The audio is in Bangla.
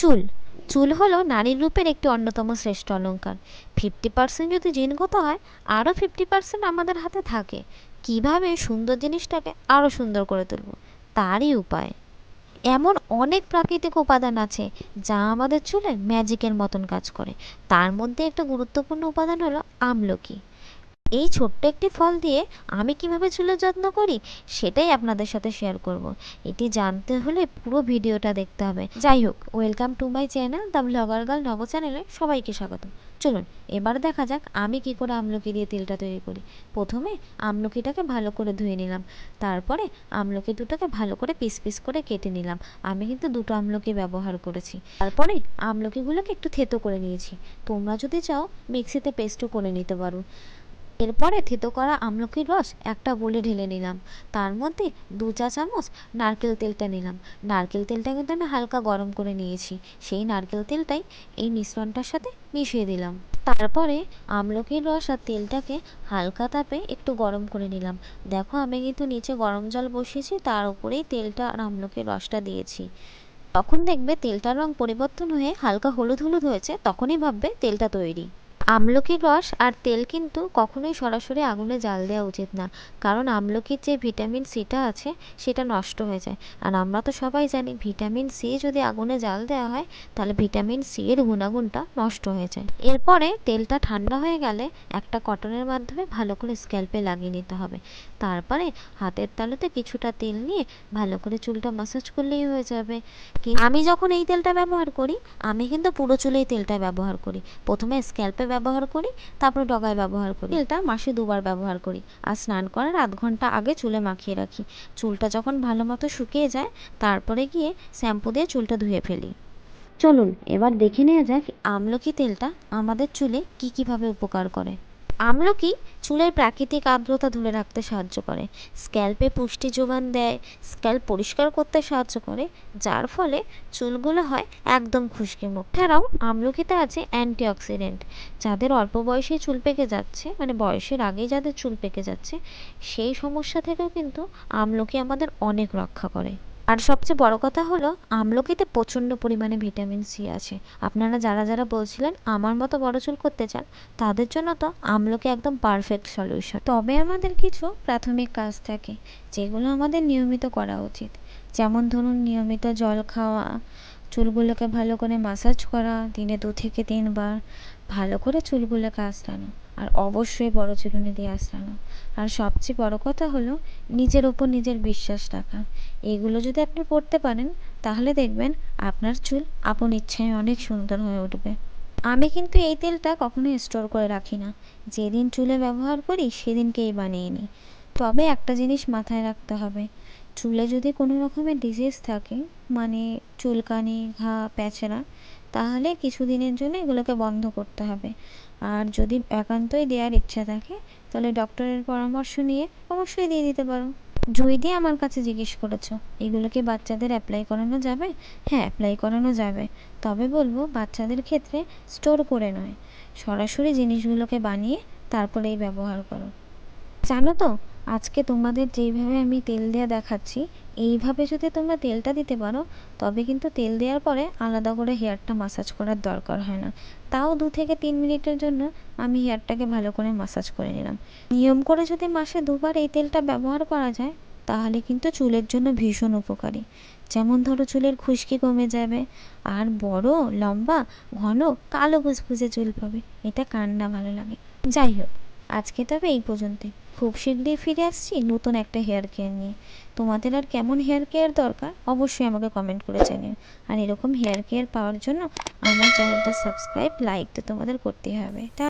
চুল। চুল হলো নারীর রূপের একটি অন্যতম শ্রেষ্ঠ অলঙ্কার ফিফটি পার্সেন্ট যদি জিনগত হয় আরও ফিফটি পার্সেন্ট আমাদের হাতে থাকে। কীভাবে সুন্দর জিনিসটাকে আরও সুন্দর করে তুলব? তারই উপায়। এমন অনেক প্রাকৃতিক উপাদান আছে যা আমাদের চুলে ম্যাজিকের মতন কাজ করে। তার মধ্যে একটা গুরুত্বপূর্ণ উপাদান হলো আমলকি। এই ছোট্ট একটি ফল দিয়ে আমি কীভাবে চুলের যত্ন করি, সেটাই আপনাদের সাথে শেয়ার করব। এটি জানতে হলে পুরো ভিডিওটা দেখতে হবে। যাই হোক welcome to my channel the blogger girl নব চ্যানেলে সবাইকে স্বাগত। চলুন, এবার দেখা যাক আমি কি করে আমলকি দিয়ে তেলটা তৈরি করি। প্রথমে আমলকিটাকে ভালো করে ধুয়ে নিলাম। তারপরে আমলকি দুটোকে ভালো করে পিস পিস করে কেটে নিলাম। আমি কিন্তু দুটো আমলকি ব্যবহার করেছি। তারপরে আমলকিগুলোকে একটু থেতো করে নিয়েছি। তোমরা যদি চাও মিক্সিতে পেস্টও করে নিতে পারো। এরপরে থেতো করা আমলকির রস একটা বলে ঢেলে নিলাম। তার মধ্যে দু চা চামচ নারকেল তেলটা নিলাম। নারকেল তেলটা কিন্তু আমি হালকা গরম করে নিয়েছি। সেই নারকেল তেলটাই এই মিশ্রণটার সাথে মিশিয়ে দিলাম। তারপরে আমলকির রস আর তেলটাকে হালকা তাপে একটু গরম করে নিলাম। দেখো আমি কিন্তু নিচে গরম জল বসিয়েছি, তার উপরেই তেলটা আর আমলকির রসটা দিয়েছি। তখন দেখবে তেলটার রং পরিবর্তন হয়ে হালকা হলুদ হলুদ হয়েছে, তখনই ভাববে তেলটা তৈরি। আমলকির রস আর তেল কিন্তু কখনোই সরাসরি আগুনে জ্বাল দেওয়া উচিত না। কারণ আমলকির যে ভিটামিন সিটা আছে, সেটা নষ্ট হয়ে যায়। আর আমরা তো সবাই জানি, ভিটামিন সি যদি আগুনে জ্বাল দেওয়া হয়, তাহলে ভিটামিন সি এর গুণাগুণটা নষ্ট হয়ে যায়। এরপরে তেলটা ঠান্ডা হয়ে গেলে একটা কটনের মাধ্যমে ভালো করে স্ক্যাল্পে লাগিয়ে নিতে হবে। তারপরে হাতের তালুতে কিছুটা তেল নিয়ে ভালো করে চুলটা মাসাজ করলেই হয়ে যাবে। আমি যখন এই তেলটা ব্যবহার করি, আমি কিন্তু পুরো চুলেই তেলটা ব্যবহার করি। প্রথমে স্ক্যাল্পে ব্যবহার করি, তারপরে ডগায় ব্যবহার করি। তেলটা মাসে দুবার ব্যবহার করি। আর স্নান করার আধ ঘণ্টা আগে চুলে মাখিয়ে রাখি। চুলটা যখন ভালো মতো শুকিয়ে যায়, তারপরে গিয়ে শ্যাম্পু দিয়ে চুলটা ধুয়ে ফেলি। চলুন, এবার দেখে নেওয়া যাক আমলকি তেলটা আমাদের চুলে কী কীভাবে উপকার করে। আমলকি চুলের প্রাকৃতিক আর্দ্রতা ধরে রাখতে সাহায্য করে, স্ক্যাল্পে পুষ্টি যোগান দেয়, স্ক্যাল্প পরিষ্কার করতে সাহায্য করে, যার ফলে চুলগুলো হয় একদম খুশকি মুখ। এছাড়াও আমলকিতে আছে অ্যান্টিঅক্সিডেন্ট, যাদের অল্প বয়সে চুল পেকে যাচ্ছে মানে বয়সের আগেই যাদের চুল পেকে যাচ্ছে, সেই সমস্যা থেকেও কিন্তু আমলকি আমাদের অনেক রক্ষা করে। আর সবচেয়ে বড় কথা হলো, আমলকিতে প্রচণ্ড পরিমাণে ভিটামিন সি আছে। আপনারা যারা যারা বলছিলেন, আমার মতো বড় চুল করতে চান, তাদের জন্য তো আমলকি একদম পারফেক্ট সলিউশন তবে আমাদের কিছু প্রাথমিক কাজ থাকে, যেগুলো আমাদের নিয়মিত করা উচিত। যেমন ধরুন, নিয়মিত জল খাওয়া, চুলগুলোকে ভালো করে মাসাজ করা, দিনে দু থেকে তিনবার ভালো করে চুলগুলোকে আঁচড়ানো। আর অবশ্যই বড় চিরুনি দিয়ে আঁচড়ানো আর সবচেয়ে বড় কথা হলো, নিজের ওপর নিজের বিশ্বাস রাখা। এগুলো যদি আপনি পড়তে পারেন, তাহলে দেখবেন আপনার চুল আপন ইচ্ছায় অনেক সুন্দর হয়ে উঠবে। আমি কিন্তু এই তেলটা কখনোই স্টোর করে রাখি না। যেদিন চুলে ব্যবহার করি, সেদিনকেই বানিয়ে নিই। তবে একটা জিনিস মাথায় রাখতে হবে, চুলে যদি কোনো রকমের ডিজিজ থাকে মানে চুলকানি, ঘা, প্যাঁচড়া তাহলে কিছুদিনের জন্য এগুলোকে বন্ধ করতে হবে। আর যদি একান্তই দেওয়ার ইচ্ছা থাকে, তাহলে ডক্টরের পরামর্শ নিয়ে অবশ্যই দিয়ে দিতে পারো। জুই দিয়ে আমার কাছে জিজ্ঞেস করেছ, এগুলো কি বাচ্চাদের অ্যাপ্লাই করানো যাবে? হ্যাঁ অ্যাপ্লাই করানো যাবে। তবে বলব, বাচ্চাদের ক্ষেত্রে স্টোর করে নয়। সরাসরি জিনিসগুলোকে বানিয়ে তারপরেই ব্যবহার করো। জানো তো আজকে তোমাদের যেইভাবে আমি তেল দেওয়া দেখাচ্ছি, এইভাবে যদি তোমরা তেলটা দিতে পারো, তবে কিন্তু তেল দেওয়ার পরে আলাদা করে হেয়ারটা মাসাজ করার দরকার হয় না। তাও দু থেকে তিন মিনিটের জন্য আমি হেয়ারটাকে ভালো করে মাসাজ করে নিলাম। নিয়ম করে যদি মাসে দুবার এই তেলটা ব্যবহার করা যায়, তাহলে কিন্তু চুলের জন্য ভীষণ উপকারী। যেমন ধরো চুলের খুশকি কমে যাবে, আর বড়, লম্বা, ঘন, কালো ফুসফুসে চুল পাবে। এটা কার না ভালো লাগে? যাই হোক। আজকে তবে এই পর্যন্তই। খুব শীঘ্রই ফিরে আসছি নতুন একটা হেয়ার কেয়ার নিয়ে। তোমাদের আর কেমন হেয়ার কেয়ার দরকার অবশ্যই আমাকে কমেন্ট করে জানিও। আর এরকম হেয়ার কেয়ার পাওয়ার জন্য আমার চ্যানেলটা সাবস্ক্রাইব লাইক তো তোমাদের করতেই হবে। তা